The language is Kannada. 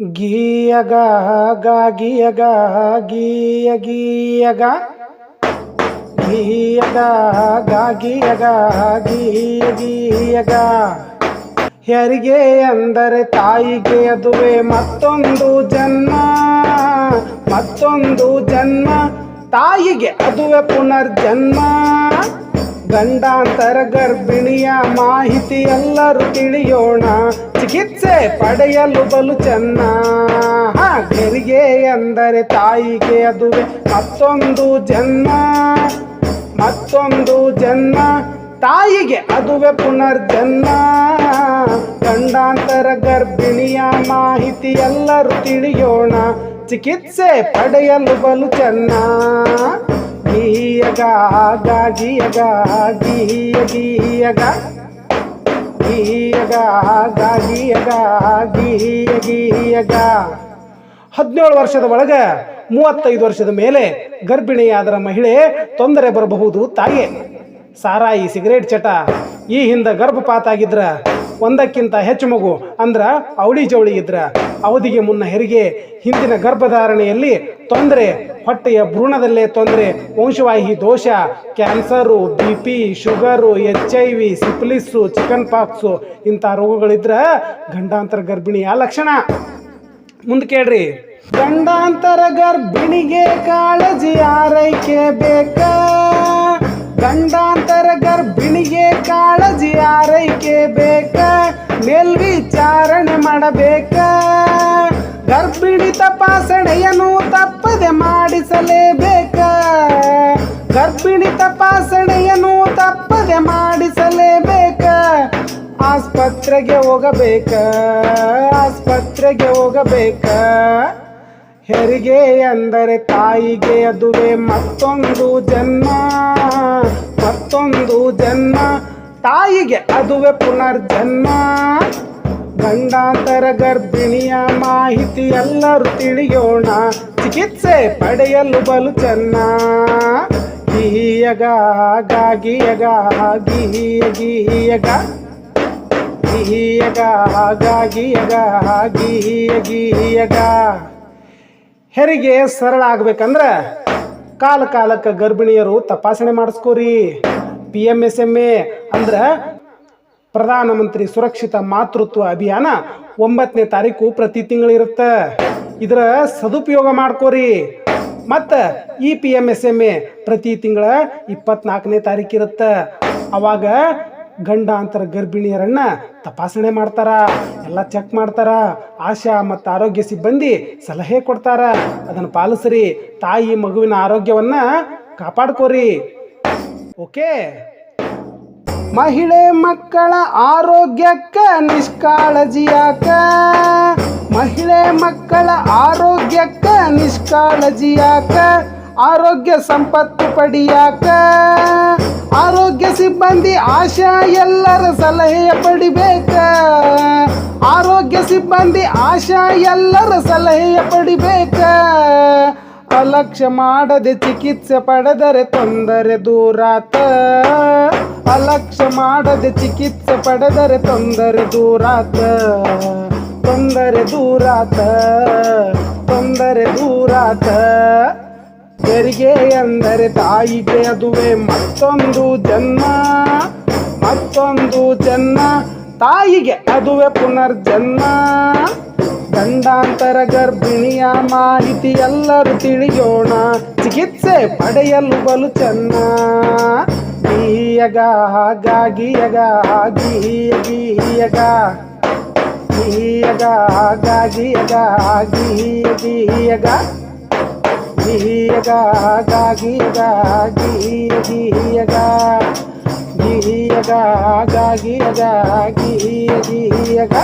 ಗೀಯಗ ಗ ಗೀಯಗ, ಗೀಯ, ಗೀಯಗ. ಗೀಯಗ ಗ ಗೀಯ ಹೆರಿಗೆ ಅಂದರೆ ತಾಯಿಗೆ ಅದುವೆ ಮತ್ತೊಂದು ಜನ್ಮ ಮತ್ತೊಂದು ಜನ್ಮ. ತಾಯಿಗೆ ಅದುವೆ ಪುನರ್ಜನ್ಮ. ಗಂಡಾಂತರ ಗರ್ಭಿಣಿಯ ಮಾಹಿತಿ ಎಲ್ಲರೂ ತಿಳಿಯೋಣ. ಚಿಕಿತ್ಸೆ ಪಡೆಯಲು ಬಲು ಚೆನ್ನ. ಹೆರಿಗೆ ಎಂದರೆ ತಾಯಿಗೆ ಅದುವೆ ಮತ್ತೊಂದು ಜನ್ಮ. ಮತ್ತೊಂದು ಜನ್ಮ. ತಾಯಿಗೆ ಅದುವೆ ಪುನರ್ಜನ್ಮ. ಗಂಡಾಂತರ ಗರ್ಭಿಣಿಯ ಮಾಹಿತಿ ಎಲ್ಲರೂ ತಿಳಿಯೋಣ. ಚಿಕಿತ್ಸೆ ಪಡೆಯಲು ಬಲು ಚೆನ್ನ. ಹದಿನೇಳು ವರ್ಷದ ಒಳಗೆ ಮೂವತ್ತೈದು ವರ್ಷದ ಮೇಲೆ ಗರ್ಭಿಣಿಯಾದರ ಮಹಿಳೆ ತೊಂದರೆ ಬರಬಹುದು ತಾಯಿ ಸಾರಾಯಿ, ಸಿಗರೇಟ್ ಚಟ, ಈ ಹಿಂದೆ ಗರ್ಭಪಾತ ಆಗಿದ್ರ, ಒಂದಕ್ಕಿಂತ ಹೆಚ್ಚು ಮಗು ಅಂದ್ರ, ಅವಳಿ ಜವಳಿ ಇದ್ರ. ಅವಧಿಗೆ ಮುನ್ನ ಹೆರಿಗೆ ಹಿಂದಿನ ಗರ್ಭಧಾರಣೆಯಲ್ಲಿ ತೊಂದರೆ, ಹೊಟ್ಟೆಯ ಭ್ರೂಣದಲ್ಲೇ ತೊಂದರೆ, ವಂಶವಾಹಿ ದೋಷ, cancer, B P, sugar, H I V, syphilis, chicken pox ಇಂಥ ರೋಗಗಳಿದ್ರೆ ಗಂಡಾಂತರ ಗರ್ಭಿಣಿಯ ಲಕ್ಷಣ. ಮುಂದೆ ಕೇಳ್ರಿ. ಗಂಡಾಂತರ ಗರ್ಭಿಣಿಗೆ ಕಾಳಜಿ ಆರೈಕೆ ಬೇಕ? ಗಂಡಾಂತರ ಗರ್ಭಿಣಿಗೆ ಕಾಳಜಿ ಆರೈಕೆ ಬೇಕ? ಮೇಲ್ವಿಚಾರಣೆ ಮಾಡಬೇಕ? ಗರ್ಭಿಣಿ ತಪಾಸಣೆಯನ್ನು ತಪ್ಪದೆ ಮಾಡಿಸಲೇಬೇಕ? ಗರ್ಭಿಣಿ ತಪಾಸಣೆಯನ್ನು ತಪ್ಪದೆ ಮಾಡಿಸಲೇಬೇಕ? ಆಸ್ಪತ್ರೆಗೆ ಹೋಗಬೇಕ? ಆಸ್ಪತ್ರೆಗೆ ಹೋಗಬೇಕ? ಹೆರಿಗೆ ಅಂದರೆ ತಾಯಿಗೆ ಅದುವೇ ಮತ್ತೊಂದು ಜನ್ಮ ಮತ್ತೊಂದು ಜನ್ಮ. ತಾಯಿಗೆ ಅದುವೆ ಪುನರ್ಜನ್ಮ. ಗಂಡಾಂತರ ಗರ್ಭಿಣಿಯ ಮಾಹಿತಿ ಎಲ್ಲರೂ ತಿಳಿಯೋಣ. ಚಿಕಿತ್ಸೆ ಪಡೆಯಲು ಬಲು ಚೆನ್ನ. ಗೀಯಗ ಗಾಗಿಯಗ ಗೀಯಗ ಗೀಯ ಗೀಯಗ ಗೀಯಗ ಗಾಗಿಯಗ ಗೀಯಗ ಗೀಯ ಗೀಯಗ ಹೆರಿಗೆ ಸರಳ ಆಗ್ಬೇಕಂದ್ರೆ ಕಾಲ ಕಾಲಕ್ಕೆ ಗರ್ಭಿಣಿಯರು ತಪಾಸಣೆ ಮಾಡಿಸ್ಕೋರಿ. P M S M A ಅಂದ್ರೆ ಪ್ರಧಾನಮಂತ್ರಿ ಸುರಕ್ಷಿತ ಮಾತೃತ್ವ ಅಭಿಯಾನ ಒಂಬತ್ತನೇ ತಾರೀಕು ಪ್ರತಿ ತಿಂಗಳಿರುತ್ತೆ. ಇದರ ಸದುಪಯೋಗ ಮಾಡ್ಕೋರಿ. ಮತ್ತು E P M S M A ಪ್ರತಿ ತಿಂಗಳ ಇಪ್ಪತ್ನಾಲ್ಕನೇ ತಾರೀಕು ಇರುತ್ತೆ. ಅವಾಗ ಗಂಡಾಂತರ ಗರ್ಭಿಣಿಯರನ್ನ ತಪಾಸಣೆ ಮಾಡ್ತಾರ. ಎಲ್ಲ ಚೆಕ್ ಮಾಡ್ತಾರ. ಆಶಾ ಮತ್ತು ಆರೋಗ್ಯ ಸಿಬ್ಬಂದಿ ಸಲಹೆ ಕೊಡ್ತಾರ. ಅದನ್ನು ಪಾಲಿಸ್ರಿ. ತಾಯಿ ಮಗುವಿನ ಆರೋಗ್ಯವನ್ನ ಕಾಪಾಡ್ಕೋರಿ. ಓಕೆ? ಮಹಿಳೆ ಮಕ್ಕಳ ಆರೋಗ್ಯಕ್ಕ ನಿಷ್ಕಾಳಜಿಯಾಕ. ಮಹಿಳೆ ಮಕ್ಕಳ ಆರೋಗ್ಯಕ್ಕ ನಿಷ್ಕಾಳಜಿಯಾಕ. ಆರೋಗ್ಯ ಸಂಪತ್ತು ಪಡಿಯಾಕ. ಆರೋಗ್ಯ ಸಿಬ್ಬಂದಿ ಆಶಾ ಎಲ್ಲರ ಸಲಹೆಯ ಪಡಿಬೇಕ. ಆರೋಗ್ಯ ಸಿಬ್ಬಂದಿ ಆಶಾ ಎಲ್ಲರ ಸಲಹೆಯ ಪಡಿಬೇಕ. ಅಲಕ್ಷ್ಯ ಮಾಡದೆ ಚಿಕಿತ್ಸೆ ಪಡೆದರೆ ತೊಂದರೆ ದೂರಾತ. ಅಲಕ್ಷ್ಯ ಮಾಡದೆ ಚಿಕಿತ್ಸೆ ಪಡೆದರೆ ತೊಂದರೆ ದೂರಾತ ತೊಂದರೆ ದೂರಾತ ತೊಂದರೆ ದೂರಾತ. ತೆರಿಗೆ ಎಂದರೆ ತಾಯಿಗೆ ಅದುವೆ ಮತ್ತೊಂದು ಜನ್ಮ ಮತ್ತೊಂದು ಜನ್ಮ. ತಾಯಿಗೆ ಅದುವೆ ಪುನರ್ಜನ್ಮ. ಗಂಡಾಂತರ ಗರ್ಭಿಣಿಯ ಮಾಹಿತಿ ಎಲ್ಲರೂ ತಿಳಿಯೋಣ, ಚಿಕಿತ್ಸೆ ಪಡೆಯಲು ಬಲು ಚೆನ್ನ. ಗೀಯಗ ಗ ಗೀಯಗ ಗೀಯ ಗೀಯಗ ಗೀಯಗ ಗ ಗೀಯಗ ಗೀಯ ಗೀಯಗ ಗೀಯಗ ಗ ಗೀಯಗ ಗೀಯ ಗೀಯಗ ಗೀಯಗ ಗ ಗೀಯಗ ಗೀಯ ಗೀಯಗ